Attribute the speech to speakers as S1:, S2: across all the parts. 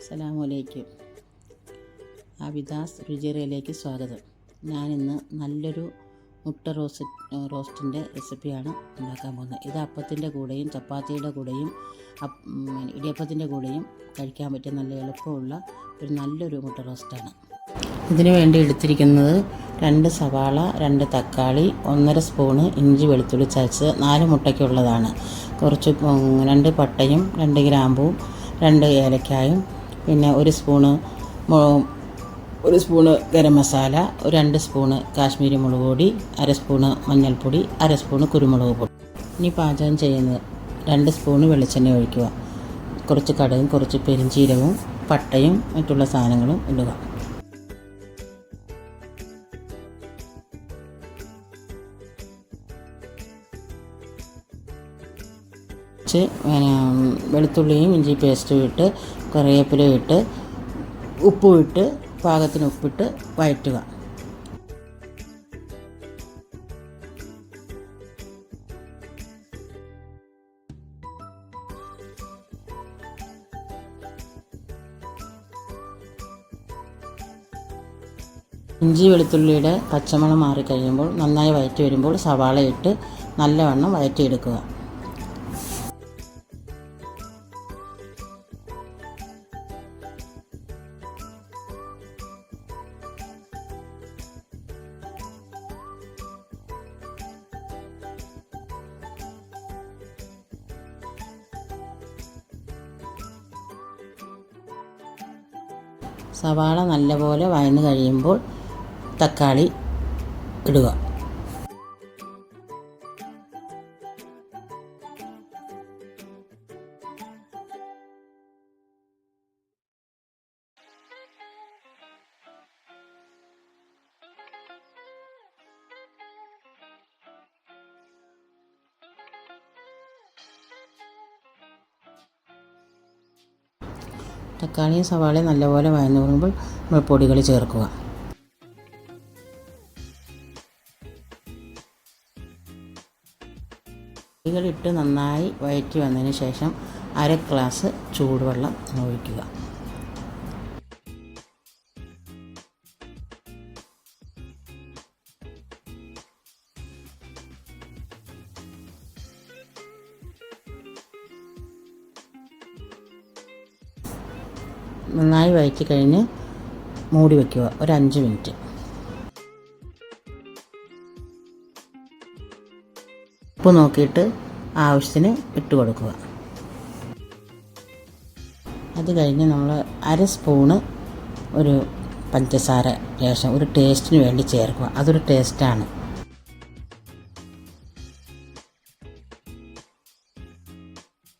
S1: അസ്സലാമലൈക്കും. അബിദാസ് രുചിയറയിലേക്ക് സ്വാഗതം. ഞാനിന്ന് നല്ലൊരു മുട്ട റോസ്റ്റ് റോസ്റ്റിന്റെ റെസിപ്പിയാണ് ഉണ്ടാക്കാൻ പോകുന്നത്. ഇത് അപ്പത്തിന്റെ കൂടെയും ചപ്പാത്തിയുടെ കൂടെയും ഇടിയപ്പത്തിന്റെ കൂടെയും കഴിക്കാൻ പറ്റിയ നല്ല എളുപ്പമുള്ള ഒരു നല്ലൊരു മുട്ട റോസ്റ്റാണ്. ഇതിനു വേണ്ടി എടുത്തിരിക്കുന്നത് രണ്ട് സവാള രണ്ട് തക്കാളി ഒന്നര സ്പൂണ് ഇഞ്ചി വെളുത്തുള്ളി ചതച്ചത് നാല് മുട്ടയ്ക്കുള്ളതാണ്. കുറച്ച് രണ്ട് പട്ടയും രണ്ട് ഗ്രാമ്പും രണ്ട് ഏലക്കായും പിന്നെ ഒരു സ്പൂണ് ഒരു സ്പൂണ് ഗരം മസാല ഒരു രണ്ട് സ്പൂണ് കാശ്മീരി മുളക് പൊടി അര സ്പൂണ് മഞ്ഞൾപ്പൊടി അര സ്പൂണ് കുരുമുളക് പൊടി. ഇനി പാചകം ചെയ്യുന്നത് രണ്ട് സ്പൂണ് വെളിച്ചെണ്ണ ഒഴിക്കുക. കുറച്ച് കടുകും കുറച്ച് പെരിഞ്ചീരകവും പട്ടയും മറ്റുള്ള സാധനങ്ങളും ഇടുക. കുറച്ച് വെളുത്തുള്ളിയും ഇഞ്ചി പേസ്റ്റും ഇട്ട് കറിവേപ്പില ഇട്ട് ഉപ്പും ഇട്ട് പാകത്തിന് ഉപ്പിട്ട് വഴറ്റുക. ഇഞ്ചി വെളുത്തുള്ളിയുടെ പച്ചമണം മാറിക്കഴിയുമ്പോൾ നന്നായി വഴറ്റി വരുമ്പോൾ സവാള ഇട്ട് നല്ലവണ്ണം വഴറ്റിയെടുക്കുക. സവാള നല്ലപോലെ വഴന്ന് കഴിയുമ്പോൾ തക്കാളി ഇടുക. തക്കാളിയും സവാളയും നല്ലപോലെ വഴന്നു വരുമ്പോൾ നമ്മൾ പൊടികൾ ചേർക്കുക. പൊടികളിട്ട് നന്നായി വഴറ്റി വന്നതിന് ശേഷം അര ഗ്ലാസ് ചൂടുവെള്ളം ഒഴിക്കുക. നന്നായി വഴറ്റി കഴിഞ്ഞ് മൂടി വയ്ക്കുക ഒരു അഞ്ച് മിനിറ്റ്. ഉപ്പ് നോക്കിയിട്ട് ആവശ്യത്തിന് ഇട്ട് കൊടുക്കുക. അത് കഴിഞ്ഞ് നമ്മൾ അര സ്പൂണ് ഒരു പഞ്ചസാര ലേശം ഒരു ടേസ്റ്റിന് വേണ്ടി ചേർക്കുക. അതൊരു ടേസ്റ്റാണ്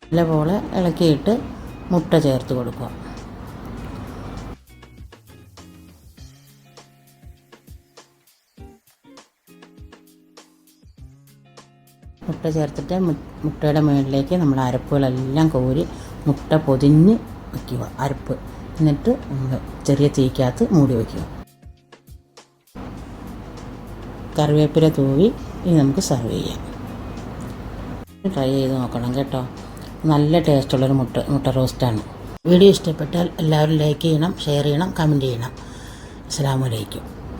S1: നല്ലപോലെ ഇളക്കിയിട്ട് മുട്ട ചേർത്ത് കൊടുക്കുക. മുട്ട ചേർത്തിട്ട് മുട്ടയുടെ മുകളിലേക്ക് നമ്മൾ അരപ്പുകളെല്ലാം കോരി മുട്ട പൊതിഞ്ഞ് വയ്ക്കുക അരപ്പ്. എന്നിട്ട് ചെറിയ തീക്കകത്ത് മൂടി വയ്ക്കുക കറിവേപ്പില തൂവി ഇനി നമുക്ക് സെർവ് ചെയ്യാം. ട്രൈ ചെയ്ത് നോക്കണം കേട്ടോ. നല്ല ടേസ്റ്റുള്ളൊരു മുട്ട മുട്ട റോസ്റ്റാണ് വീഡിയോ ഇഷ്ടപ്പെട്ടാൽ എല്ലാവരും ലൈക്ക് ചെയ്യണം ഷെയർ ചെയ്യണം കമന്റ് ചെയ്യണം. അസ്സാം വലൈക്കും